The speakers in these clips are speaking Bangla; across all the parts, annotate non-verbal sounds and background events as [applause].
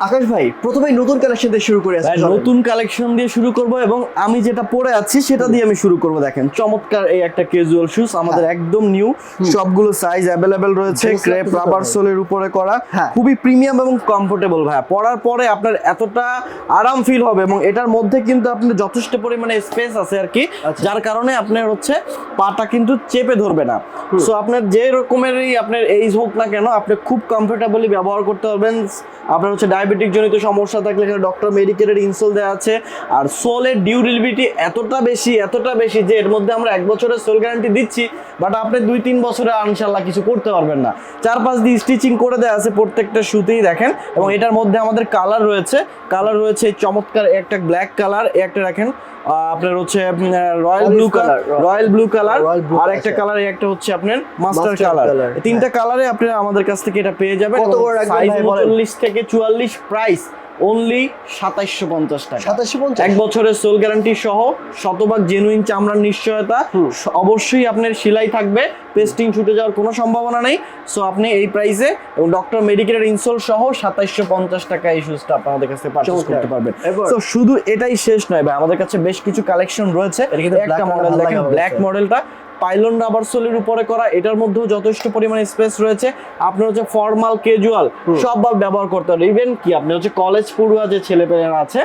আকাশ ভাই প্রথমেই নতুন কালেকশন দিয়ে শুরু করে ভাই, নতুন কালেকশন দিয়ে শুরু করব এবং আমি যেটা পরে আছি সেটা দিয়ে আমি শুরু করব দেখেন। চমৎকার এই একটা ক্যাজুয়াল শুজ আমাদের একদম নিউ সবগুলো সাইজ অ্যাভেলেবেল রয়েছে ক্রেপ রাবার সোলের উপরে করা হ্যাঁ। খুবই প্রিমিয়াম এবং কমফোর্টেবল ভাই। পরার পরে আপনার এতটা আরাম ফিল হবে এবং এটার মধ্যে কিন্তু আপনার যথেষ্ট পরিমাণে স্পেস আছে আর কি আচ্ছা। যার কারণে আপনার হচ্ছে পাটা কিন্তু চেপে ধরবে না। সো আপনার যে রকমেরই আপনার এইজ হোক না কেন আপনি খুব কমফোর্টেবলি ব্যবহার করতে পারবেন আপনার হচ্ছে ডায়াবেটিক জনিত সমস্যা থাকলে এখানে ডক্টর মেডিকেলের ইনসোল দেওয়া আছে। আর সোলের ডিউরেবিলিটি এতটা বেশি এতটা বেশি যে এর মধ্যে আমরা এক বছরের সোল গ্যারান্টি দিচ্ছি বাট আপনি দুই তিন বছরে ইনশাল্লাহ কিছু করতে পারবেন না। চার পাঁচ দিয়ে স্টিচিং করে দেওয়া আছে প্রত্যেকটা শুতেই দেখেন এবং এটার মধ্যে আমাদের কালার রয়েছে। কালার রয়েছে চমৎকার একটা ব্ল্যাক কালার একটা রাখেন আপনার হচ্ছে royal blue colour royal blue colour আর একটা আচ্ছা। কালার একটা হচ্ছে আপনার মাস্টার Mustard কালার তিনটা কালারে আপনি আমাদের কাছ থেকে এটা পেয়ে যাবেন সাইজ ভাই বলেন? থেকে 44 প্রাইস অনলি 2750 টাকা। সাতাশশো পঞ্চাশ? এক বছরের সোল গ্যারান্টি সহ শতভাগ জেনুইন চামড়ার নিশ্চয়তা অবশ্যই আপনার সেলাই থাকবে পেস্টিং ছুটে যাওয়ার কোনো সম্ভাবনা নেই। সো আপনি এই প্রাইসে এবং ডক্টর মেডিকেলের ইনসোল সহ সাতাইশশো পঞ্চাশ টাকা এই শুজটা আপনাদের কাছে পারচেজ করতে পারবেন। তো শুধু এটাই শেষ নয় ভাই আমাদের কাছে বেশ কিছু কালেকশন রয়েছে। একটা মডেল দেখেন ব্ল্যাক। মডেলটা পাইলন রাবার সোলের উপরে করা এটার মধ্যেও যথেষ্ট পরিমাণে স্পেস রয়েছে। আপনার হচ্ছে ফর্মাল ক্যাজুয়াল সবভাবে ব্যবহার করতে পারবেন ইভেন কি আপনি হচ্ছে কলেজ পড়ুয়া যে ছেলেপেলেরা আছে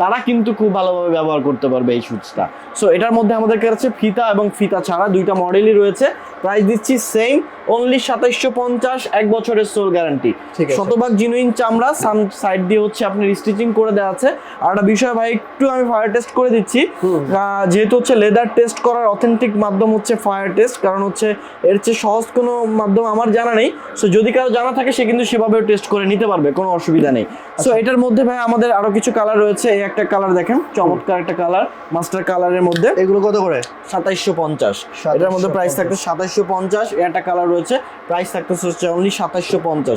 তারা কিন্তু খুব ভালোভাবে ব্যবহার করতে পারবে এই শুজটা সো এটার মধ্যে আমাদের কাছে ফিতা এবং ফিতা ছাড়া দুইটা মডেলই রয়েছে। প্রাইস দিচ্ছি সেম অনলি সাতাইশশো পঞ্চাশ এক বছরের সোল গ্যারান্টি শতভাগ জিনুইন চামড়া সাম সাইড দিয়ে হচ্ছে আপনি স্টিচিং করে দেওয়া আছে। আর একটা বিষয় ভাই একটু আমি ফায়ার টেস্ট করে দিচ্ছি। যেহেতু হচ্ছে লেদার টেস্ট করার অথেন্টিক মাধ্যম হচ্ছে ফায়ার টেস্ট কারণ হচ্ছে এর চেয়ে সহজ কোনো মাধ্যম আমার জানা নেই। সো যদি কারও জানা থাকে সে কিন্তু সেভাবে টেস্ট করে নিতে পারবে কোনো অসুবিধা নেই। সো এটার মধ্যে ভাই আমাদের আরও কিছু কালার রয়েছে এই একটা কালার দেখেন চমৎকার একটা কালার মাস্টার কালারের মধ্যে। এগুলো কত করে? সাতাইশশো পঞ্চাশ। এটার মধ্যে প্রাইস থাকতে সাতাইশশো পঞ্চাশ একটা কালার রয়েছে প্রাইস থাকতেছে হচ্ছে অনলি সাতাইশশো পঞ্চাশ।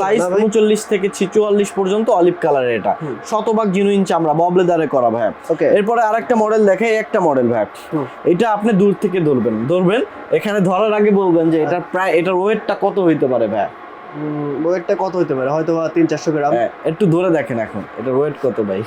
সাইজ? উনচল্লিশ থেকে চুয়াল্লিশ পর্যন্ত অলিভ কালারের এটা। শতভাগ জিনুইন চামড়া ববলে ববলেদারে করা ভাই Okay. এরপরে আরেকটা মডেল দেখে একটা মডেল ভাই এটা আপনি দূর থেকে ধরবেন। ধরবেন এখানে ধরার আগে বলবেন যে এটা প্রায় এটার ওয়েটটা কত হইতে পারে ভাই? ওয়েটটা কত হইতে পারে? হয়তো বা তিন চারশো গ্রাম। হ্যাঁ, একটু ধরে দেখেন এখন এটা ওয়েট কত ভাই?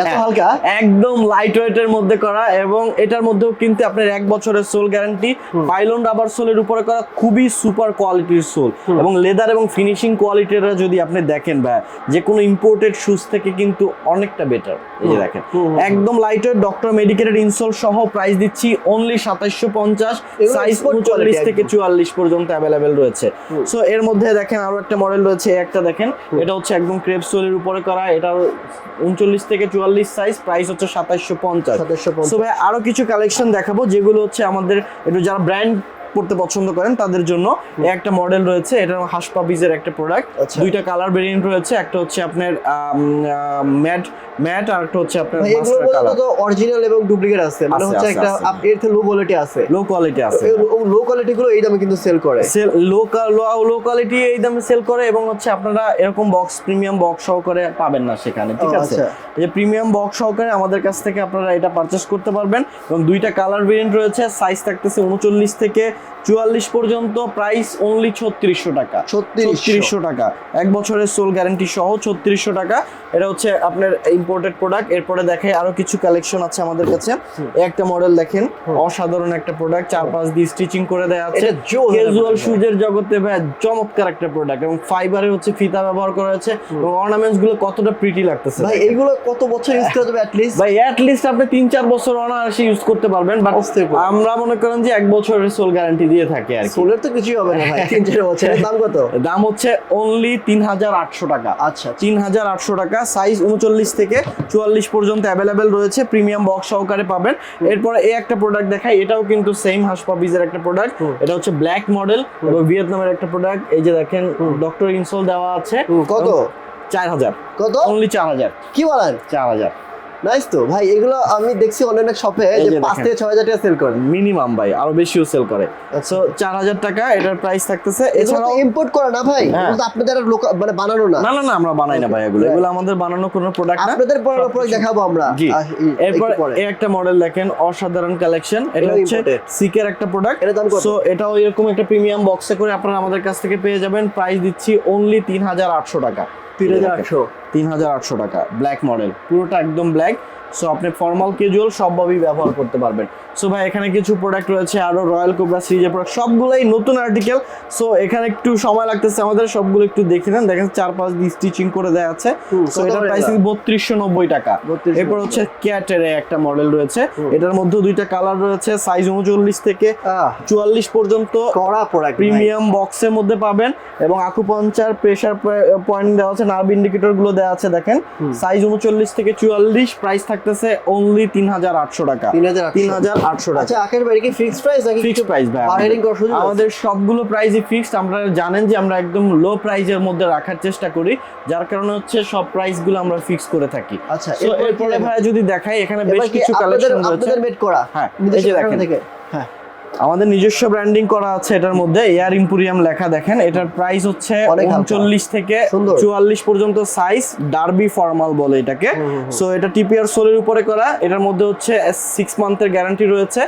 এত হালকা? একদম লাইট ওয়েটের মধ্যে করা এবং এটার মধ্যেও কিন্তু আপনার এক বছরের সোল গ্যারান্টি পাইলন রাবার সোলের উপরে করা খুবই সুপার কোয়ালিটির সোল এবং লেদার এবং ফিনিশিং কোয়ালিটিটা যদি আপনি দেখেন ভাই যে কোনো ইম্পোর্টেড শুজ থেকে কিন্তু অনেকটা বেটার এই যে দেখেন। একদম লাইট ওয়েট ডক্টর মেডিকেলের ইনসোল সহ প্রাইস দিচ্ছি অনলি সাতাইশশো পঞ্চাশ সাইজ quality থেকে চুয়াল্লিশ পর্যন্ত অ্যাভেলেবেল রয়েছে। সো এর মধ্যে দেখেন আরও একটা মডেল রয়েছে একটা দেখেন। এটা হচ্ছে একদম ক্রেপ সোলের উপরে করা এটা উনচল্লিশ থেকে চুয়াল্লিশ সাইজ প্রাইস হচ্ছে সাতাইশশো পঞ্চাশ। সাতাশশো সো ভাই আরও কিছু কালেকশন দেখাবো যেগুলো হচ্ছে আমাদের একটু যারা ব্র্যান্ড পড়তে পছন্দ করেন তাদের জন্য একটা মডেল রয়েছে এটা হাসপাবিজের একটা প্রোডাক্ট আচ্ছা। দুইটা কালার ভেরিয়েন্ট রয়েছে একটা হচ্ছে আপনার ম্যাট ম্যাট আর একটা হচ্ছে আপনার মাস্টার কালার তো অরিজিনাল এবং ডুপ্লিকেট আছে মানে হচ্ছে একটা। এর থেকে লো কোয়ালিটি আছে লো কোয়ালিটি আছে লো কোয়ালিটি গুলো এই দামে কিন্তু সেল করে সেল লো লো কোয়ালিটি এই দামে সেল করে এবং হচ্ছে আপনারা এরকম বক্স প্রিমিয়াম বক্স সহকারে পাবেন না সেখানে ঠিক আছে আচ্ছা। এই যে প্রিমিয়াম বক্স সহকারে আমাদের কাছ থেকে আপনারা এটা পারচেস করতে পারবেন এবং দুইটা কালার ভেরিয়েন্ট রয়েছে সাইজ থাকতেছে উনচল্লিশ থেকে guys. চুয়াল্লিশ পর্যন্ত প্রাইস অনলি ছত্রিশশো টাকা। 3600 ছত্রিশশো টাকা। এক বছরের সোল গ্যারান্টি সহ ছত্রিশশো টাকা। এটা হচ্ছে আপনার ইম্পোর্টেড প্রোডাক্ট এরপরে দেখে আরও কিছু কালেকশন আছে আমাদের কাছে। একটা মডেল দেখেন। অসাধারণ একটা প্রোডাক্ট চার পাঁচ দিয়ে স্টিচিং করে দেওয়া আছে। ক্যাজুয়াল শুজের জগতে ভাই চমৎকার একটা প্রোডাক্ট এবং ফাইবারের হচ্ছে ফিতা ব্যবহার করা হয়েছে। এবং অর্নামেন্টসগুলো কতটা প্রিটি লাগতেছে ভাই এইগুলো কত বছর ইউজ করা যাবে অ্যাটলিস্ট ভাই অ্যাট লিস্ট আপনি তিন চার বছর অনায়াসে ইউজ করতে পারবেন। বাট আমরা মনে করেন যে এক বছরের সোল গ্যারান্টি দিয়ে থাকি আর সোলের তো কিছুই হবে না ভাই তিন চার বছরের দাম কত? দাম হচ্ছে অনলি তিন হাজার আটশো টাকা। আচ্ছা। তিন হাজার আটশো টাকা সাইজ উনচল্লিশ থেকে চুয়াল্লিশ পর্যন্ত অ্যাভেলেবেল রয়েছে প্রিমিয়াম বক্স সহকারে পাবেন। এরপরে এই একটা প্রোডাক্ট দেখাই এটাও কিন্তু সেম হাসপাবিজের একটা প্রোডাক্ট এটা হচ্ছে ব্ল্যাক মডেল এবং ভিয়েতনামের একটা প্রোডাক্ট এই যে দেখেন ডক্টর ইনসোল দেওয়া আছে। কত? চার হাজার। কত? অনলি চার হাজার। কি বলেন? চার হাজার। নাইস তো। ভাই এগুলো আমি দেখছি অনলাইন শপে যে যে পাঁচ থেকে ছয় হাজার টাকা সেল করে। মিনিমাম ভাই আরও বেশিও সেল করে। আচ্ছা। সো চার হাজার টাকা এটার প্রাইস থাকতেছে। এছাড়াও ইম্পোর্ট করে না ভাই। হ্যাঁ। এগুলো আপনাদের মানে বানানো না। না না আমরা বানাই না ভাই এগুলো। এগুলো আমাদের বানানো কোনো প্রোডাক্ট না। আপনাদের পরে পরে দেখাবো আমরা। এরপর এই একটা মডেল দেখেন অসাধারণ কালেকশন এটা হচ্ছে। সিকের একটা প্রোডাক্ট এটার দাম কত? সো এটাও এরকম একটা প্রিমিয়াম বক্সে করে আপনারা আমাদের কাছ থেকে পেয়ে যাবেন। প্রাইস দিচ্ছি অনলি তিন হাজার আটশো টাকা। তিন হাজার আটশো। তিন হাজার আটশো টাকা। ব্ল্যাক মডেল পুরোটা একদম ব্ল্যাক সো আপনি ফর্মাল ক্যাজুয়াল সবভাবেই ব্যবহার করতে পারবেন। সো ভাই এখানে কিছু প্রোডাক্ট রয়েছে আরও রয়্যাল কোবরা সিরিজের প্রোডাক্ট সবগুলোই নতুন আর্টিকেল সো এখানে একটু সময় লাগতেছে আমাদের সবগুলো একটু দেখে নেন। দেখেন চার পাঁচ দিয়ে স্টিচিং করে দেওয়া আছে। সো এটার প্রাইস? বত্রিশশো নব্বই টাকা। এরপর হচ্ছে ক্যাটের একটা মডেল রয়েছে। এটার মধ্যে দুইটা কালার রয়েছে সাইজ উনচল্লিশ থেকে চুয়াল্লিশ পর্যন্ত কড়া প্রোডাক্ট প্রিমিয়াম বক্সের মধ্যে পাবেন এবং আকুপাঞ্চার প্রেসার পয়েন্ট দেওয়া আছে নার্ভ ইন্ডিকেটরগুলো দেওয়া আছে দেখেন। সাইজ উনচল্লিশ থেকে চুয়াল্লিশ প্রাইস থাকতেছে অনলি তিন হাজার আটশো টাকা তিন হাজার আটশো টাকা আচ্ছা আখের বাড়ি কি ফিক্সড প্রাইস নাকি ফিক্সড প্রাইস ভাই? আমাদের সবগুলো প্রাইসই ফিক্সড আমরা জানেন যে আমরা একদম লো প্রাইজের মধ্যে রাখার চেষ্টা করি যার কারণে হচ্ছে সব প্রাইসগুলো আমরা ফিক্স করে থাকি আচ্ছা এরপরে? ভাই যদি দেখাই এখানে বেশ কিছু কালেকশন রয়েছে আপনাদের মেড করা হ্যাঁ, এই যে দেখেন। হ্যাঁ আমাদের নিজস্ব ব্র্যান্ডিং করা আছে এটার মধ্যে এয়ার ইম্পোরিয়াম লেখা দেখেন এটার প্রাইস হচ্ছে উনচল্লিশ থেকে চুয়াল্লিশ পর্যন্ত সাইজ ডার্বি ফর্মাল বলে এটাকে। সো এটা টিপিআর সোলের উপরে করা এটার মধ্যে হচ্ছে সিক্স মান্থের গ্যারান্টি রয়েছে।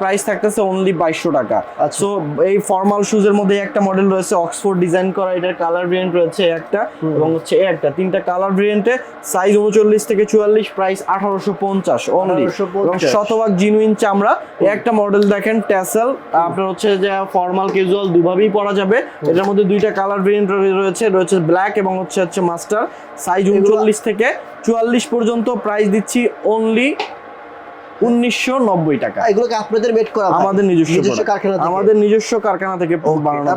প্রাইস থাকতেছে অনলি বাইশশো টাকা। আচ্ছা। সো এই ফর্মাল শুজের মধ্যে একটা মডেল রয়েছে অক্সফোর্ড ডিজাইন করা এটার কালার ভেরিয়েন্ট রয়েছে একটা এবং হচ্ছে এই একটা। তিনটা কালার ভেরিয়েন্টে সাইজ উনচল্লিশ থেকে চুয়াল্লিশ প্রাইস আঠারোশো পঞ্চাশ অনলি 1850 এবং শতভাগ জিনুইন চামড়া। একটা মডেল দেখেন ট্যাসেল আপনার হচ্ছে যে ফর্মাল ক্যাজুয়াল দুভাবেই পরা যাবে। এটার মধ্যে দুইটা কালার ভেরিয়েন্ট রয়েছে রয়েছে ব্ল্যাক এবং হচ্ছে হচ্ছে মাস্টার সাইজ উনচল্লিশ থেকে চুয়াল্লিশ পর্যন্ত প্রাইস দিচ্ছি অনলি উনিশশো নব্বই টাকা। এগুলো কি আপনাদের মেড করা? আমাদের নিজস্ব কারখানা থেকে। আমাদের নিজস্ব কারখানা থেকে বানানো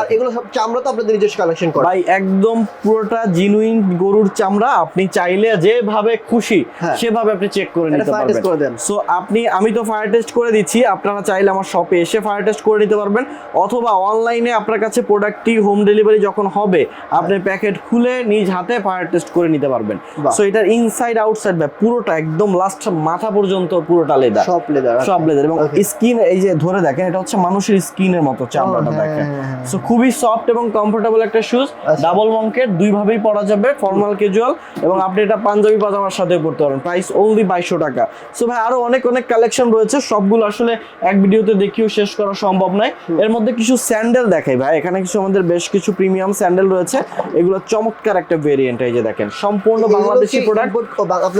আর এগুলো সব চামড়া তো আপনাদের নিজস্ব কালেকশন করা। ভাই একদম পুরোটা জিনুইন গরুর চামড়া। আপনি চাইলে যেভাবে খুশি হ্যাঁ। সেভাবে আপনি চেক করে নিতে পারবেন। সো আপনি আমি তো ফায়ার টেস্ট করে দিচ্ছি। আপনারা চাইলে আমার শপে এসে ফায়ার টেস্ট করে নিতে পারবেন। অথবা অনলাইনে আপনার কাছে প্রোডাক্টটি হোম ডেলিভারি যখন হবে আপনি প্যাকেট খুলে নিজ হাতে ফায়ার টেস্ট করে নিতে পারবেন। সো এটার ইনসাইড আউটসাইড ভাই পুরোটা একদম লাস্ট মাথা পর্যন্ত পুরোটা লেদার সব লেদার সব লেদার এবং স্কিন এই যে ধরে দেখেন এটা হচ্ছে মানুষের স্কিনের মতো চামড়াটা হ্যাঁ, দেখেন। হ্যাঁ, হ্যাঁ। সো খুবই সফট এবং কমফোর্টেবল একটা শুজ আচ্ছা। ডাবল মঙ্কের দুই ভাবেই পরা যাবে ফর্মাল ক্যাজুয়াল এবং আপনি এটা পাঞ্জাবি পাজামার সাথে পড়তে পারেন। প্রাইস বাইশশো টাকা। সো ভাই আরও অনেক অনেক কালেকশন রয়েছে সবগুলো আসলে এক ভিডিওতে দেখিও শেষ করা সম্ভব নয়। এর মধ্যে কিছু স্যান্ডেল দেখাই ভাই। এখানে কিছু আমাদের বেশ কিছু প্রিমিয়াম স্যান্ডেল রয়েছে। এগুলো চমৎকার একটা ভেরিয়েন্ট এই যে দেখেন। সম্পূর্ণ বাংলাদেশি প্রোডাক্ট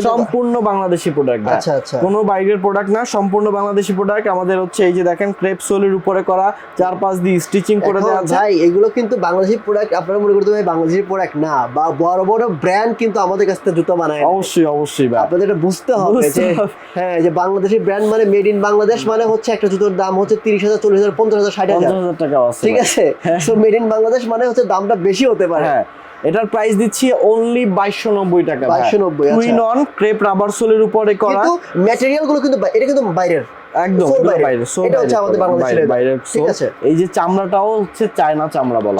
সম্পূর্ণ বাংলাদেশি প্রোডাক্ট আচ্ছা, আচ্ছা। কোনো বাইরের প্রোডাক্ট না সম্পূর্ণ বাংলাদেশি প্রোডাক্ট আমাদের হচ্ছে এই যে দেখেন ক্রেপ সোলের উপরে করা চার পাঁচ দিয়ে স্টিচিং করে দেওয়া ভাই এগুলো কিন্তু বাংলাদেশি প্রোডাক্ট আপনারা মনে করতে ভাই বাংলাদেশি প্রোডাক্ট না বা বড় বড় ব্র্যান্ড কিন্তু আমাদের কাছ থেকে জুতো বানায় অবশ্যই অবশ্যই ভাই। আপনাদের এটা বুঝতে হবে যে হ্যাঁ যে বাংলাদেশি ব্র্যান্ড মানে মেড ইন বাংলাদেশ মানে হচ্ছে একটা জুতোর দাম হচ্ছে তিরিশ হাজার চল্লিশ হাজার পঞ্চাশ হাজার ষাট হাজার। হাজার টাকা ঠিক আছে? সো মেড ইন বাংলাদেশ মানে হচ্ছে দামটা বেশি হতে পারে। হ্যাঁ। এটার প্রাইস দিচ্ছি অনলি বাইশশো নব্বই টাকা 2290, আচ্ছা। টুইন অন ক্রেপ রাবার সোলের উপরে করা। কিন্তু ম্যাটেরিয়ালগুলো কিন্তু এটা কিন্তু বাইরের। একদম এটা হচ্ছে আমাদের বাংলাদেশের ঠিক আছে। এই যে চামড়াটাও হচ্ছে চায়না চামড়া বলা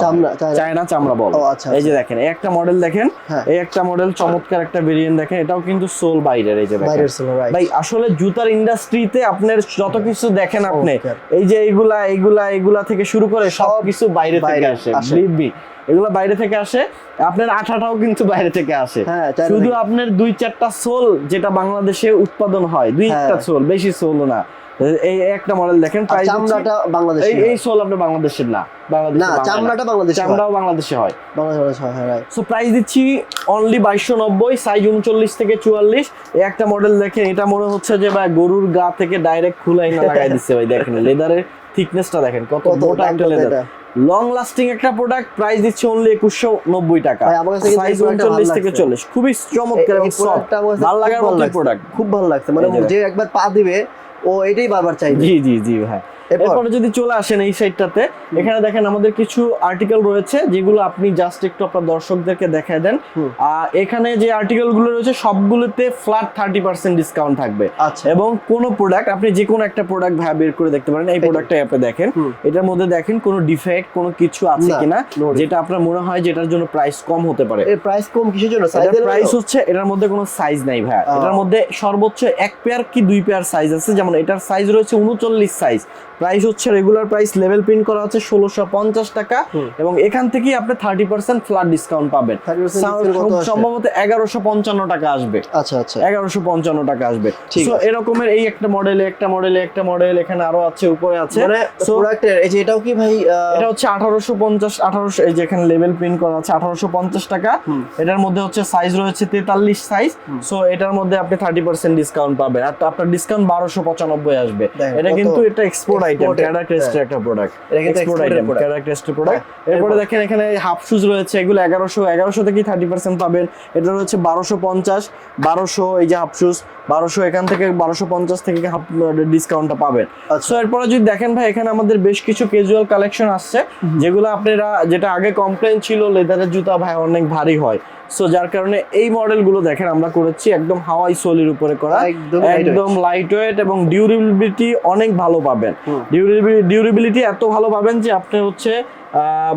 চায়না। চামড়া বলা আচ্ছা, এই যে আচ্ছা। দেখেন এই একটা মডেল দেখেন। হ্যাঁ। এই একটা মডেল চমৎকার একটা ভেরিয়েন্ট দেখেন। এটাও কিন্তু সোল বাইরের এই যে বাইরের সোল ভাই আসলে জুতার ইন্ডাস্ট্রিতে আপনার যত কিছু দেখেন আপনি এই যে এইগুলা এইগুলা এইগুলা থেকে শুরু করে সব কিছু বাইরে থেকে আসে আসে। এগুলো বাইরে থেকে আসে আপনার আঠাটাও কিন্তু বাইরে থেকে আসে। হ্যাঁ, শুধু আপনার দুই চারটা সোল যেটা বাংলাদেশে উৎপাদন হয় দুই হ্যাঁ। একটা সোল বেশি সোল না। এই একটা মডেল দেখেন প্রাইস চামড়াটা বাংলাদেশি এই সোল বাংলাদেশের না বাংলাদেশে না, না। চামড়াটা বাংলাদেশে চামড়াও বাংলাদেশে হয়। বাংলাদেশ হয়, হ্যাঁ সো প্রাইস দিচ্ছি অনলি বাইশশো নব্বই সাইজ উনচল্লিশ থেকে চুয়াল্লিশ। এই একটা মডেল দেখেন এটা মনে হচ্ছে যে ভাই গরুর গা থেকে ডাইরেক্ট খুলে না লাগাই দিচ্ছে ভাই দেখেন লেদারের থিকনেসটা দেখেন কত মোটা একটা লেদার লং লাস্টিং একটা প্রোডাক্ট প্রাইস দিচ্ছে অনলি একুশশো নব্বই টাকা। সাইজ উনচল্লিশ থেকে। চল্লিশ। খুবই চমৎকার এবং ভালো লাগার মতো প্রোডাক্ট খুব ভালো লাগছে। মানে যে যে একবার পা দিবে ও এটাই বারবার চাই জি জি জি ভাই। এরপর? যদি চলে আসেন এই সাইডটাতে এখানে দেখেন আমাদের কিছু আর্টিকেল রয়েছে যেগুলো আপনি জাস্ট একটু আপনার দর্শকদেরকে দেখায় দেন। এখানে যে আর্টিকেলগুলো রয়েছে সবগুলোতে ফ্ল্যাট থার্টি পার্সেন্ট ডিসকাউন্ট থাকবে। আচ্ছা। এবং কোন প্রোডাক্ট আপনি যে কোনো একটা প্রোডাক্ট ভাই বের করে দেখতে পারেন এই প্রোডাক্টটা আপনি দেখেন। এটার মধ্যে দেখেন কোনো ডিফেক্ট কোনো কিছু আছে কিনা যেটা আপনার মনে হয় যেটার জন্য প্রাইস কম হতে পারে। এর প্রাইস কম কিসের জন্য? প্রাইস হচ্ছে এটার মধ্যে কোনো সাইজ নাই ভাই এটার মধ্যে সর্বোচ্চ এক পেয়ার কি দুই পেয়ার সাইজ আছে? যেমন এটার সাইজ রয়েছে উনচল্লিশ সাইজ প্রাইস হচ্ছে রেগুলার প্রাইস লেভেল প্রিন্ট করা আছে ষোলোশো পঞ্চাশ টাকা এবং এখান থেকেই আপনি থার্টি পার্সেন্ট ফ্ল্যাট ডিসকাউন্ট পাবেন। 30% সা- discount কত আসে? সম্ভবত এগারোশো পঞ্চান্ন টাকা আসবে। আচ্ছা আচ্ছা। এগারোশো পঞ্চান্ন টাকা আসবে। ঠিক আছে। এরকমের এই একটা মডেলে একটা মডেলে একটা মডেল এখানে আরও আছে উপরে আছে। মানে প্রোডাক্টের এই যে এটাও কি ভাই এটা হচ্ছে আঠারোশো পঞ্চাশ আঠারোশো এই যে এখানে লেভেল প্রিন্ট করা আছে আঠারোশো পঞ্চাশ টাকা। এটার মধ্যে হচ্ছে সাইজ রয়েছে তেতাল্লিশ সাইজ সো এটার মধ্যে আপনি থার্টি পার্সেন্ট ডিসকাউন্ট পাবেন। আর আপনার ডিসকাউন্ট বারোশো পঁচানব্বই আসবে। এটা কিন্তু এটা এক্সপোর্ট আইটেম হ্যাঁ। একটা প্রোডাক্ট এটা কিন্তু এক্সপোর্ট আইটেম product। প্রোডাক্ট হ্যাঁ, এরপরে দেখেন এখানে হাফ শুজ রয়েছে এগুলো এগারোশো এগারোশো থেকেই থার্টি পার্সেন্ট পাবেন। এটা রয়েছে বারোশো পঞ্চাশ বারোশো এই যে হাফ শুজ বারোশো এখান থেকে বারোশো পঞ্চাশ থেকে হাফ ডিসকাউন্টটা পাবেন। আচ্ছা। সো এরপরে যদি দেখেন ভাই এখানে আমাদের বেশ কিছু ক্যাজুয়াল কালেকশন আসছে যেগুলো আপনারা যেটা আগে কমপ্লেন ছিল লেদারের জুতা ভাই অনেক ভারী হয়। সো যার কারণে এই মডেলগুলো দেখেন আমরা করেছি একদম হাওয়াই সোলির উপরে করা। একদম লাইট ওয়েট এবং ডিউরেবিলিটি অনেক ভালো পাবেন। ডিউরেবিলিটি এত ভালো পাবেন যে আপনি হচ্ছে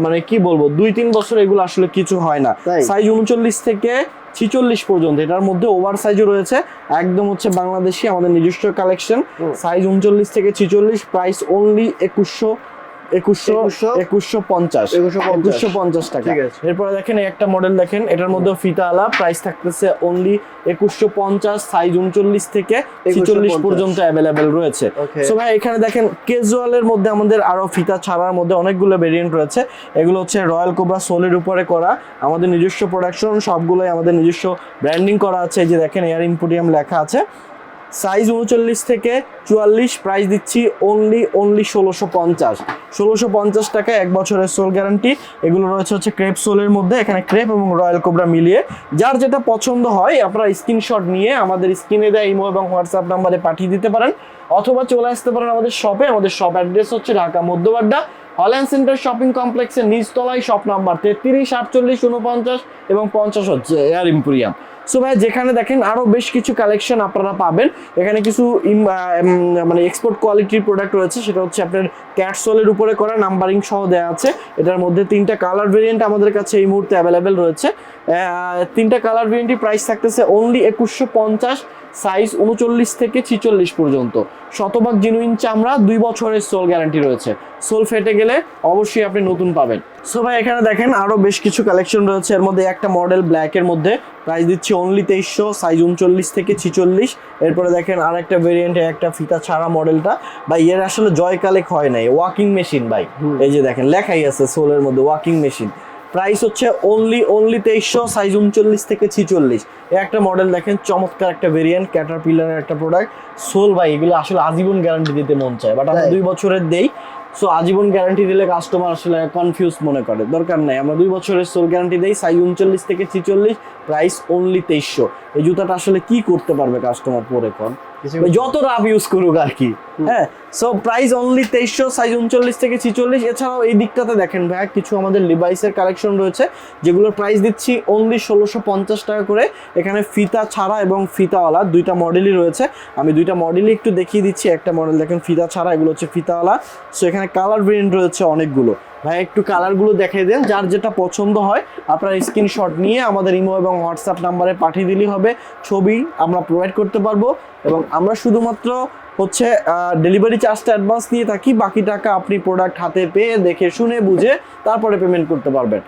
মানে কি বলব দুই তিন বছর এগুলো আসলে কিছু হয় না। সাইজ উনচল্লিশ থেকে ছিচল্লিশ পর্যন্ত এটার মধ্যে ওভার সাইজও রয়েছে। একদম হচ্ছে বাংলাদেশি আমাদের নিজস্ব কালেকশন সাইজ উনচল্লিশ থেকে ছিচল্লিশ প্রাইস অনলি একুশশো একুশশো একুশশো? পঞ্চাশ। একুশশো পঞ্চাশ। টাকা। এরপরে দেখেন এই একটা মডেল দেখেন এটার মধ্যে ফিতা আলা প্রাইস থাকতেছে অনলি একুশশো পঞ্চাশ সাইজ উনচল্লিশ থেকে ছিচল্লিশ পর্যন্ত অ্যাভেলেবেল রয়েছে। সো ভাই এখানে দেখেন কেজুয়ালের মধ্যে আমাদের আরও ফিতা ছাড়ার মধ্যে অনেকগুলো ভেরিয়েন্ট রয়েছে। এগুলো হচ্ছে রয়্যাল কোবরা সোলের উপরে করা আমাদের নিজস্ব প্রোডাকশন সবগুলোই আমাদের নিজস্ব ব্র্যান্ডিং করা আছে। এই যে দেখেন এয়ার ইম্পোরিয়াম লেখা আছে। সাইজ উনচল্লিশ থেকে চুয়াল্লিশ, প্রাইস দিচ্ছি অনলি অনলি ষোলোশো পঞ্চাশ। ষোলোশো পঞ্চাশ টাকা এক বছরের সোল গ্যারান্টি এগুলো রয়েছে হচ্ছে ক্রেপ সোলের মধ্যে, এখানে ক্রেপ এবং রয়্যাল কোবরা মিলিয়ে। যার যেটা পছন্দ হয়, আপনারা স্ক্রিনশট নিয়ে আমাদের স্ক্রিনে দেয় ইমো এবং হোয়াটসঅ্যাপ নাম্বারে পাঠিয়ে দিতে পারেন। অথবা চলে আসতে পারেন আমাদের শপে আমাদের শপ অ্যাড্রেস হচ্ছে Dhaka Madhyabadda. Holland centre shopping কমপ্লেক্সের নিচতলায় শপ নাম্বার তেত্রিশ, আটচল্লিশ উনপঞ্চাশ এবং পঞ্চাশ হচ্ছে এয়ার ইম্পোরিয়াম সো ভাই, যেখানে দেখেন আরও বেশ কিছু কালেকশন আপনারা পাবেন। এখানে কিছু মানে এক্সপোর্ট কোয়ালিটির প্রোডাক্ট রয়েছে, সেটা হচ্ছে আপনার ক্যাটসোলের উপরে করা নাম্বারিং সহ দেওয়া আছে। এটার মধ্যে তিনটা কালার ভেরিয়েন্ট আমাদের কাছে এই মুহূর্তে অ্যাভেলেবেল রয়েছে। তিনটা কালার ভেরিয়েন্টই প্রাইস থাকতেছে অনলি একুশশো পঞ্চাশ সাইজ উনচল্লিশ থেকে ছিচল্লিশ পর্যন্ত। শতভাগ জিনুইন চামড়া, দুই বছরের সোল গ্যারান্টি রয়েছে। সোল ফেটে গেলে অবশ্যই আপনি নতুন পাবেন। সো ভাই এখানে দেখেন আরও বেশ কিছু কালেকশন রয়েছে। এর মধ্যে একটা মডেল ব্ল্যাকের মধ্যে। প্রাইস দিচ্ছি অনলি তেইশশো সাইজ উনচল্লিশ থেকে ছিচল্লিশ। এরপরে দেখেন আর একটা ভেরিয়েন্টে একটা ফিতা ছাড়া মডেলটা ভাই এর আসলে জয় কালেক হয় নাই। ওয়াকিং মেশিন ভাই। এই যে দেখেন লেখাই আছে সোলের মধ্যে ওয়াকিং মেশিন প্রাইস হচ্ছে অনলি অনলি তেইশশো সাইজ উনচল্লিশ থেকে ছিচল্লিশ। একটা মডেল দেখেন চমৎকার একটা ভেরিয়েন্ট ক্যাটার পিলারের একটা প্রোডাক্ট সোল ভাই এগুলো আসলে আজীবন গ্যারান্টি দিতে মন চায়। বাট আমরা দুই বছরের দেই। সো আজীবন গ্যারান্টি দিলে কাস্টমার আসলে কনফিউজ মনে করে। দরকার নাই আমরা দুই বছরের সোল গ্যারান্টি দেই সাই উনচল্লিশ থেকে ছিচল্লিশ প্রাইস অনলি তেইশশো। এই জুতাটা আসলে কি করতে পারবে কাস্টমার পরে কোন? যত রাফ ইউজ করুক আর কি। হ্যাঁ? সো প্রাইস অনলি তেইশশো সাইজ উনচল্লিশ থেকে ছিচল্লিশ। এছাড়াও এই দিকটাতে দেখেন ভাই, কিছু আমাদের লিভাইসের কালেকশন রয়েছে, যেগুলোর প্রাইস দিচ্ছি অনলি ষোলোশো পঞ্চাশ টাকা করে। এখানে ফিতা ছাড়া এবং ফিতাওয়ালা দুইটা মডেলই রয়েছে। আমি দুইটা মডেলই একটু দেখিয়ে দিচ্ছি, একটা মডেল দেখেন ফিতা ছাড়া, এগুলো হচ্ছে ফিতাওয়ালা। সো এখানে কালার ভেরিয়েন্ট রয়েছে অনেকগুলো। ভাই, একটু কালারগুলো দেখিয়ে দেন, যার যেটা পছন্দ হয়, আপনার স্ক্রিনশট নিয়ে আমাদের ইমো এবং হোয়াটসঅ্যাপ নাম্বারে পাঠিয়ে দিলেই হবে। ছবি আমরা প্রোভাইড করতে পারব এবং আমরা শুধুমাত্র হচ্ছে ডেলিভারি চার্জটা অ্যাডভান্স নিয়ে থাকি, বাকি টাকা আপনি প্রোডাক্ট হাতে পেয়ে দেখে শুনে বুঝে তারপরে পেমেন্ট করতে পারবেন।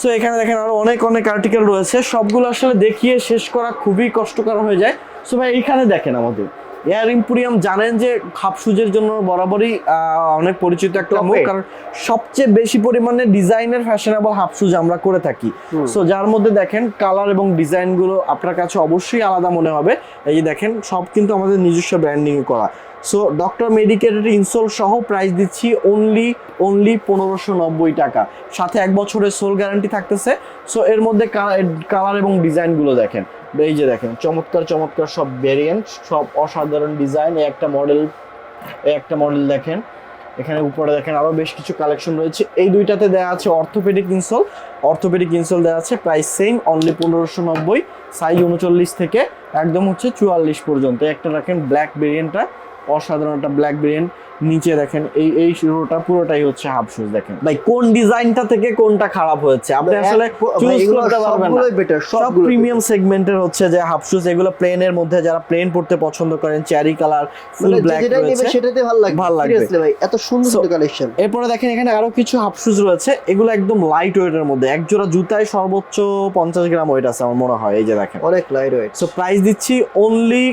সো এখানে দেখেন আরও অনেক অনেক আর্টিকেল রয়েছে। সবগুলো আসলে দেখিয়ে শেষ করা খুবই কষ্টকর হয়ে যায়। সো ভাই, এইখানে দেখেন আমাদের। এয়ার ইম্পোরিয়াম জানেন যে হাফ শুজের জন্য বরাবরই অনেক পরিচিত একটা মুখ কারণ সবচেয়ে বেশি পরিমাণে ডিজাইনের ফ্যাশনেবল হাফ শুজ আমরা করে থাকি। সো যার মধ্যে দেখেন কালার এবং ডিজাইনগুলো আপনার কাছে অবশ্যই আলাদা মনে হবে। এই যে দেখেন সব কিন্তু আমাদের নিজস্ব ব্র্যান্ডিং করা। সো ডক্টর মেডিকেটেড ইনসোল সহ প্রাইস দিচ্ছি অনলি অনলি পনেরোশো নব্বই টাকা। সাথে এক বছরের সোল গ্যারান্টি থাকতেছে। সো এর মধ্যে কালার এবং ডিজাইনগুলো দেখেন। এই যে দেখেন, চমৎকার চমৎকার সব ভেরিয়েন্ট সব অসাধারণ ডিজাইন এই একটা মডেল এই একটা মডেল দেখেন। এখানে উপরে দেখেন আরও বেশ কিছু কালেকশন রয়েছে। এই দুইটাতে দেওয়া আছে অর্থোপেডিক ইনসোল অর্থোপেডিক ইনসোল দেওয়া আছে প্রাইস সেম অনলি পনেরোশো নব্বই সাইজ উনচল্লিশ থেকে একদম হচ্ছে চুয়াল্লিশ পর্যন্ত। একটা রাখেন ব্ল্যাক ভেরিয়েন্টটা অসাধারণ একটা ব্ল্যাক ভেরিয়েন্ট নিচে দেখেন এই এই রোটা পুরোটাই হচ্ছে হাফ শুজ দেখেন। ভাই কোন ডিজাইনটা থেকে কোনটা খারাপ হয়েছে? আপনি আসলে চুজ করতে পারবেন না। বেটার সব প্রিমিয়াম সেগমেন্টের হচ্ছে যে হাফ শুজ এগুলো প্লেনের মধ্যে যারা প্লেন পড়তে পছন্দ করেন চেরি কালার ফুল ব্ল্যাক রয়েছে। সেটাতে ভালো লাগবে ভালো লাগবে। সিরিয়াসলি ভাই এত সুন্দর সুন্দর কালেকশন এরপরে দেখেন এখানে আরও কিছু হাফ শুজ রয়েছে। এগুলো একদম লাইট ওয়েটের মধ্যে। এক জোড়া জুতায় সর্বোচ্চ পঞ্চাশ গ্রাম ওয়েট আছে আমার মনে হয় এই যে দেখেন। অনেক লাইট ওয়েট সো প্রাইস দিচ্ছি অনলি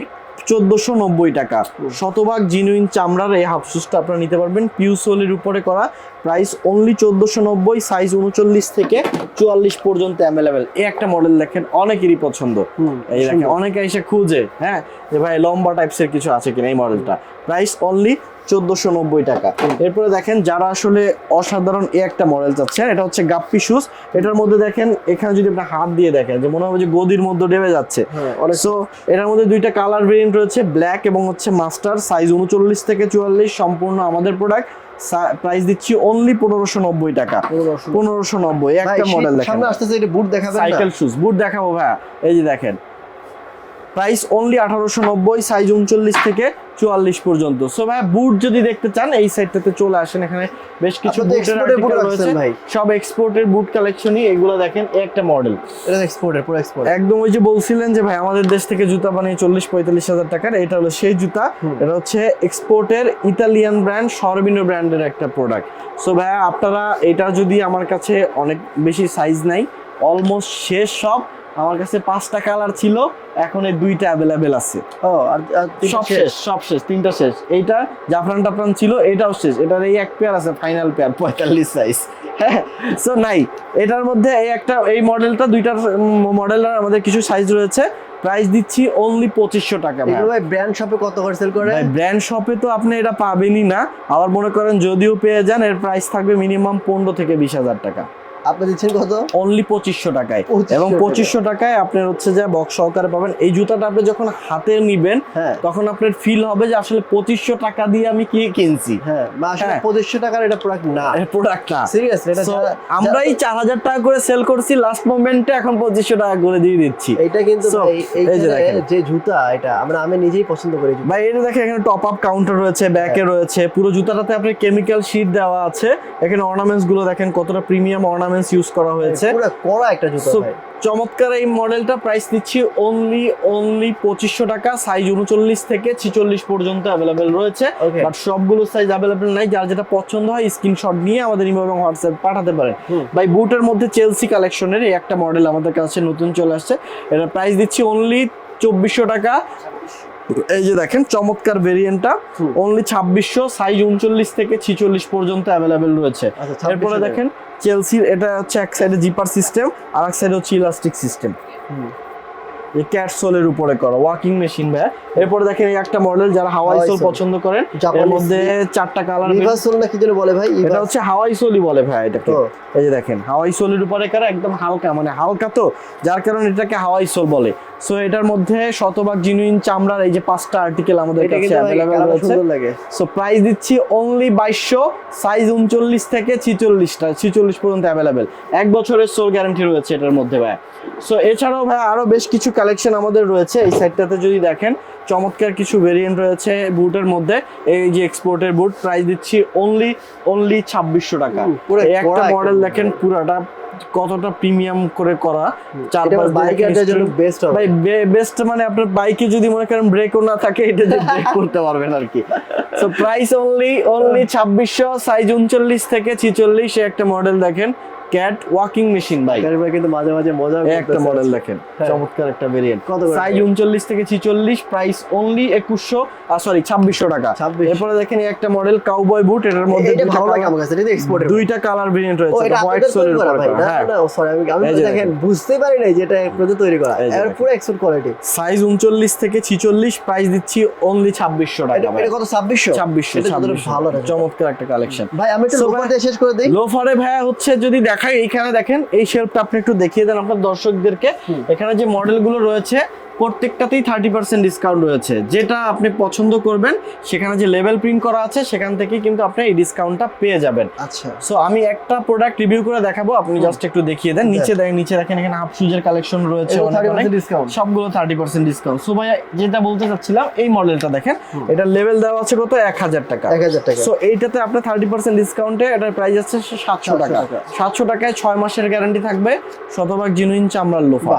চোদ্দোশো নব্বই টাকা। শতভাগ জিনুইন চামড়ার এই হাফ শুজটা আপনারা নিতে পারবেন। পিউসোলের উপরে করা প্রাইস অনলি চোদ্দোশো নব্বই সাইজ উনচল্লিশ থেকে চুয়াল্লিশ পর্যন্ত অ্যাভেলেবেল এই একটা মডেল দেখেন অনেকেরই পছন্দ। এই দেখেন অনেকে এসে খুঁজে হ্যাঁ যে ভাই লম্বা টাইপসের কিছু আছে কিনা এই মডেলটা প্রাইস অনলি চোদ্দোশো নব্বই টাকা। এরপরে দেখেন যারা আসলে অসাধারণ এই একটা মডেল চাচ্ছেন এটা হচ্ছে গাপ্পি শুজ এটার মধ্যে দেখেন এখানে যদি আপনি হাত দিয়ে দেখেন যে মনে হবে যে গদির মধ্যে ডেবে যাচ্ছে। হ্যাঁ সো এটার মধ্যে দুইটা কালার ভেরিয়েন্ট রয়েছে ব্ল্যাক এবং হচ্ছে মাস্টার সাইজ উনচল্লিশ থেকে চুয়াল্লিশ সম্পূর্ণ আমাদের প্রোডাক্ট প্রাইস দিচ্ছি অনলি পনেরোশো নব্বই টাকা। পনেরোশো। নব্বই। একটা মডেল দেখেন। সামনে আসতেছে এটা বুট দেখাবেন সাইকেল শুজ বুট দেখাবো ভাইয়া। এই যে দেখেন প্রাইস অনলি আঠারোশো নব্বই সাইজ উনচল্লিশ থেকে চুয়াল্লিশ পর্যন্ত। সো ভাই বুট যদি দেখতে চান এই সাইডটাতে চলে আসেন। এখানে বেশ কিছু রয়েছে। ভাই। সব এক্সপোর্টের বুট কালেকশনই এগুলো দেখেন একটা মডেল এটা এক্সপোর্টের পুরো এক্সপোর্ট একদম ওই যে বলছিলেন যে ভাই আমাদের দেশ থেকে জুতা বানিয়ে চল্লিশ পঁয়তাল্লিশ হাজার টাকার এটা হলো সেই জুতা। এটা হচ্ছে এক্সপোর্টের ইতালিয়ান ব্র্যান্ড সরবিনো ব্র্যান্ডের একটা প্রোডাক্ট সো ভাইয়া আপনারা এটা যদি আমার কাছে অনেক বেশি সাইজ নাই অলমোস্ট শেষ সব আমার কাছে পাঁচটা কালার ছিল এখন এই দুইটা অ্যাভেলেবেল আছে। ও আর সব শেষ? সব শেষ তিনটা শেষ। এইটা জাফরান টাফরান ছিল এটাও শেষ। এটার এই এক পেয়ার আছে ফাইনাল পেয়ার পঁয়তাল্লিশ সাইজ হ্যাঁ সো নাই। এটার মধ্যে এই একটা এই মডেলটা দুইটার মডেলের আমাদের কিছু সাইজ রয়েছে। প্রাইস দিচ্ছি অনলি পঁচিশশো টাকা ভাই ভাই ব্র্যান্ড শপে কত করে সেল করে? ব্র্যান্ড শপে তো আপনি এটা পাবেনই না। আবার মনে করেন যদিও পেয়ে যান এর প্রাইস থাকবে মিনিমাম পনেরো থেকে বিশ হাজার টাকা। আপনি দিচ্ছেন কত? অনলি পঁচিশশো টাকায়। এবং পঁচিশশো টাকায় আপনার হচ্ছে যে বক্স সহকারে পাবেন। এই জুতাটা আপনি যখন হাতে নিবেন হ্যাঁ। তখন আপনার ফিল হবে যে আসলে পঁচিশশো টাকা দিয়ে আমি কি কিনছি। হ্যাঁ বা আসলে হ্যাঁ। পঁচিশশো টাকার এটা প্রোডাক্ট না। প্রোডাক্ট না। সিরিয়াস এটা আমরাই চার হাজার টাকা করে সেল করছি লাস্ট মোমেন্টে এখন পঁচিশশো টাকা করে দিয়ে দিচ্ছি। এটা কিন্তু যে জুতা এটা আমরা আমি নিজেই পছন্দ করি ভাই এটা দেখেন এখানে টপ আপ কাউন্টার রয়েছে ব্যাকে রয়েছে। পুরো জুতাটাতে আপনার কেমিক্যাল শীট দেওয়া আছে। এখানে অর্নামেন্টসগুলো দেখেন কতটা প্রিমিয়াম অর্নামেন্টস ইউজ করা হয়েছে। পুরো কড়া একটা জুতা ভাই। চমৎকার এই মডেলটা প্রাইস দিচ্ছি অনলি অনলি পঁচিশশো টাকা সাইজ উনচল্লিশ থেকে ছিচল্লিশ পর্যন্ত অ্যাভেলেবেল রয়েছে. বাট সবগুলো সাইজ অ্যাভেলেবেল নাই যার যেটা পছন্দ হয় স্ক্রিনশট নিয়ে আমাদের ইমো এবং হোয়াটসঅ্যাপ পাঠাতে পারেন হুম। ভাই বুটের মধ্যে চেলসি কালেকশনের এই একটা মডেল আমাদের কাছে নতুন চলে আসছে। এটা প্রাইস দিচ্ছি অনলি চব্বিশশো টাকা। এই যে দেখেন চমৎকার ভেরিয়েন্টটা। অনলি ছাব্বিশশো সাইজ উনচল্লিশ থেকে ছিচল্লিশ পর্যন্ত অ্যাভেলেবেল রয়েছে। আচ্ছা, এরপরে দেখেন চেলসির এটা হচ্ছে এক সাইডে জিপার সিস্টেম আর এক সাইডে হচ্ছে ইলাস্টিক সিস্টেম এই ক্যাট সোলের উপরে করা ওয়াকিং মেশিন ভাই এরপরে দেখেন এই একটা মডেল যারা হাওয়াই সোল সোল। পছন্দ করেন এর মধ্যে চারটা কালার রিভার্সাল না কি যেন বলে ভাই? এটা হচ্ছে হাওয়াই সোলই বলে ভাই এটাকে এই যে দেখেন হাওয়াই সোলের উপরে করা একদম হালকা মানে হালকা তো যার কারণে এটাকে হাওয়াই সোল বলে। সো এটার মধ্যে শতভাগ জিনুইন চামড়ার এই যে পাঁচটা আর্টিকেল আমাদের কাছে অ্যাভেলেবেল রয়েছে সো প্রাইস দিচ্ছি অনলি বাইশশো সাইজ উনচল্লিশ থেকে ছিচল্লিশটা ছিচল্লিশ পর্যন্ত অ্যাভেলেবেল এক বছরের সোল গ্যারান্টি রয়েছে এটার মধ্যে ভাই। সো এছাড়াও ভাই আরও বেশ কিছু কালেকশন আমাদের রয়েছে। এই সাইডটাতে যদি দেখেন চমৎকার কিছু ভেরিয়েন্ট রয়েছে বুটের মধ্যে। এই যে এক্সপোর্টের বুট প্রাইস দিচ্ছি অনলি অনলি ছাব্বিশশো টাকা। পুরো একটা মডেল দেখেন পুরাটা কতটা প্রিমিয়াম করে করা? চার পাঁচ বাইকারদের জন্য বেস্ট হবে। ভাই বেস্ট মানে আপনার বাইকে যদি মনে করেন ব্রেকও না থাকে এটা যে ব্রেক [laughs] করতে পারবেন আর কি। সো প্রাইস অনলি অনলি ছাব্বিশশো সাইজ উনচল্লিশ থেকে ছিচল্লিশ একটা মডেল দেখেন। ক্যাট ওয়াকিং মেশিন ভাই ভাই কিন্তু মাঝে মাঝে মজা একটা মডেল দেখেন হ্যাঁ। চমৎকার একটা ভেরিয়েন্ট কত? সাইজ উনচল্লিশ থেকে ছিচল্লিশ প্রাইস অনলি একুশশো সরি ছাব্বিশশো টাকা। 2600 এরপরে দেখেন এই একটা মডেল কাউবয় বুট এটার মধ্যে এটা ভালো লাগে আমার কাছে এটা এক্সপোর্টের দুইটা কালার ভেরিয়েন্ট রয়েছে এটা হোয়াইট সোলের করা, হ্যাঁ। না সরি আমি আমি দেখেন বুঝতেই পারি নাই যেটা আপনাদের তৈরি করা। এর পুরো এক্সপোর্ট কোয়ালিটি সাইজ উনচল্লিশ থেকে ছিচল্লিশ প্রাইস দিচ্ছি অনলি ছাব্বিশশো টাকা এটা কত 2600 ছাব্বিশশো এটা যতটা ছাব্বিশশো। ভালো লাগে। চমৎকার একটা কালেকশন ভাই আমি একটু লোফার দিয়ে শেষ করে দেই। লোফারে ভাইয়া হচ্ছে যদি দেখাই এইখানে দেখেন এই শেলফটা আপনি একটু দেখিয়ে দেন আপনার দর্শকদেরকে। এখানে যে মডেলগুলো রয়েছে প্রত্যেকটাতেই থার্টি পার্সেন্ট ডিসকাউন্ট রয়েছে। যেটা আপনি পছন্দ করবেন সেখানে যে লেভেল প্রিন্ট করা আছে সেখান থেকে কিন্তু আপনি এই ডিসকাউন্টটা পেয়ে যাবেন। আচ্ছা। সো আমি একটা প্রোডাক্ট রিভিউ করে দেখাবো আপনি জাস্ট একটু দেখিয়ে দেন। নিচে দেখেন নিচে দেখেন এখানে হাফ শুজের কালেকশন রয়েছে এগুলো অনেক 30% অনেক। discount? সবগুলো থার্টি পার্সেন্ট ডিসকাউন্ট সো ভাইয়া যেটা বলতে চাচ্ছিলাম এই মডেলটা দেখেন। এটা লেভেল দেওয়া আছে কত? এক হাজার টাকা। এক হাজার টাকা। সো এইটাতে আপনার থার্টি পার্সেন্ট ডিসকাউন্টে এটার প্রাইস আছে সাতশো টাকা। সাতশো টাকায় ছয় মাসের গ্যারান্টি থাকবে শতভাগ জিনুইন চামড়ার লোফা।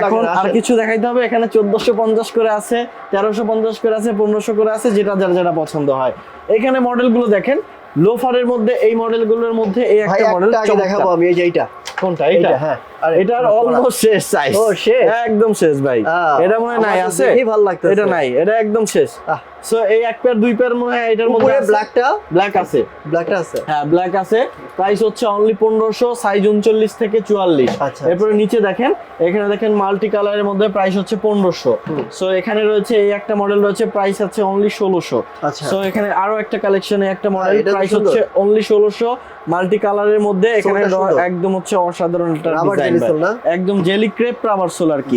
এখন আর। কিছু দেখাইতে হবে। এখানে চোদ্দশো পঞ্চাশ করে আছে তেরোশো পঞ্চাশ করে আছে পনেরোশো করে আছে যেটা যার যারা পছন্দ হয়। এখানে মডেলগুলো দেখেন। লোফারের মধ্যে এই মডেলগুলোর মধ্যে এই একটা মডেল দেখাবো আমি এই যে এইটা। কোনটা? এইটা হ্যাঁ। এটার অলমোস্ট শেষ সাইজ ও, শেষ? একদম শেষ ভাই। এটা মনে নাই আছে? ভালো লাগতেছে। এটা নাই এটা একদম শেষ। সো এই এক পেয়ার দুই পেয়ার মনে হয় এটার মধ্যে ব্ল্যাকটা ব্ল্যাক আছে। ব্ল্যাকটা আছে। হ্যাঁ ব্ল্যাক আছে। প্রাইস হচ্ছে অনলি পনেরোশো সাইজ উনচল্লিশ থেকে চুয়াল্লিশ। আচ্ছা, এরপরে নিচে দেখেন এখানে দেখেন মাল্টি কালারের মধ্যে প্রাইস হচ্ছে পনেরোশো। সো এখানে রয়েছে এই একটা মডেল রয়েছে প্রাইস আছে অনলি ষোলোশো। আচ্ছা। সো এখানে আরও একটা কালেকশনে একটা মডেল প্রাইস হচ্ছে অনলি ষোলোশো। মাল্টি কালারের মধ্যে এখানে। একদম হচ্ছে অসাধারণ একটা ডিজাইন না? একদম জেলি ক্রেপ রাবার সোল আর কি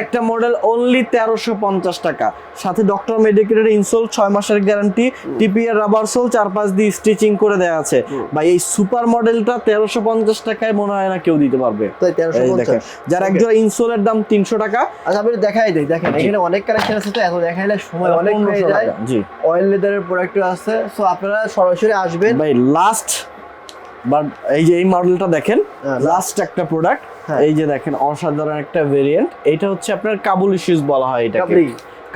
একটা মডেল অনলি তেরোশো পঞ্চাশ টাকা। সাথে ডক্টর মেডিকেলের ইনসোল ছয় মাসের গ্যারান্টি টিপিআর রাবার সোল চার পাঁচ দিয়ে স্টিচিং করে দেওয়া আছে। ভাই এই সুপার মডেলটা তেরোশো পঞ্চাশ টাকায় মনে হয় না কেউ দিতে পারবে। তাই তেরোশো এই দেখেন যার Okay. একজোড়া ইনসোলের দাম তিনশো টাকা। আচ্ছা আমি দেখাই দিই দেখেন এখানে অনেক কালেকশন আছে তো এত দেখাইলে সময় অনেক হয়ে যায়। জি। অয়েল লেদারের প্রোডাক্ট আছে সো আপনারা সরাসরি আসবেন। ভাই লাস্ট বাট এই যে এই মডেলটা দেখেন হ্যাঁ, লাস্ট একটা প্রোডাক্ট হ্যাঁ। এই যে দেখেন অসাধারণ একটা ভেরিয়েন্ট এটা হচ্ছে আপনার কাবুলি শুজ বলা হয় এটাকে।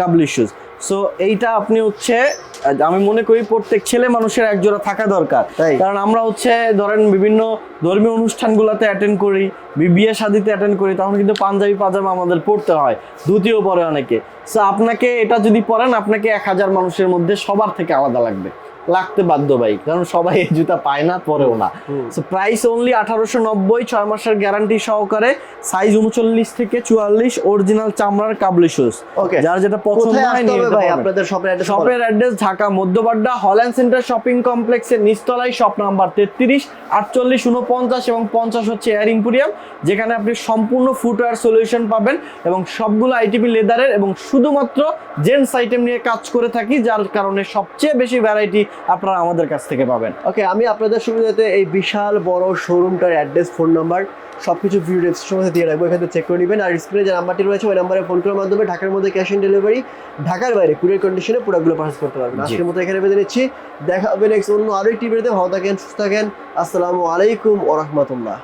কাবলি। শুজ সো এইটা আপনি হচ্ছে আমি মনে করি প্রত্যেক ছেলে মানুষের একজোড়া থাকা দরকার। কারণ আমরা হচ্ছে ধরেন বিভিন্ন ধর্মীয় অনুষ্ঠানগুলোতে অ্যাটেন্ড করি বিয়ে শাদিতে অ্যাটেন্ড করি তখন কিন্তু পাঞ্জাবি পাজামা আমাদের পড়তে হয় ধুতিও পরে অনেকে। সো আপনাকে এটা যদি পরেন আপনাকে এক হাজার মানুষের মধ্যে সবার থেকে আলাদা লাগবে। লাগতে বাধ্য ভাই কারণ সবাই এই জুতা পায় না পরেও না। সো প্রাইস অনলি আঠারোশো নব্বই ছয় মাসের গ্যারান্টি সহকারে সাইজ উনচল্লিশ থেকে চুয়াল্লিশ অরিজিনাল চামড়ার কাবলি শুজ. যার যেটা পছন্দ হয় আপনাদের শপের শপের address Dhaka Madhyabadda Holland centre shopping কমপ্লেক্সের নিচতলায় শপ নাম্বার তেত্রিশ আটচল্লিশ উনপঞ্চাশ এবং পঞ্চাশ হচ্ছে এয়ার ইম্পোরিয়াম যেখানে আপনি সম্পূর্ণ ফুটওয়্যার সলিউশন পাবেন এবং সবগুলো আইটিপি লেদারের এবং শুধুমাত্র জেন্টস আইটেম নিয়ে কাজ করে থাকি যার কারণে সবচেয়ে বেশি ভ্যারাইটি আপনারা আমাদের কাছ থেকে পাবেন। ওকে আমি আপনাদের সুবিধাতে এই বিশাল বড় শোরুমটার অ্যাড্রেস ফোন নাম্বার সবকিছু ভিডিও ডেসক্রিপশন মধ্যে দিয়ে রাখব। এখানে চেক করে নেবেন। আর স্ক্রিনে যে নাম্বারটি রয়েছে ওই নাম্বারে ফোন করার মাধ্যমে ঢাকার মধ্যে ক্যাশ অন ডেলিভারি ঢাকার বাইরে কুরিয়ার কন্ডিশনে পুরোগুলো পারচেস করতে পারবেন। আজকের মতো এখানে বেঁধে নিচ্ছি। দেখা হবে নেক্সট অন্য আরও একটি ভিডিওতে ভালো থাকেন সুস্থ থাকেন। আসসালামু আলাইকুম ওরহমতুল্লাহ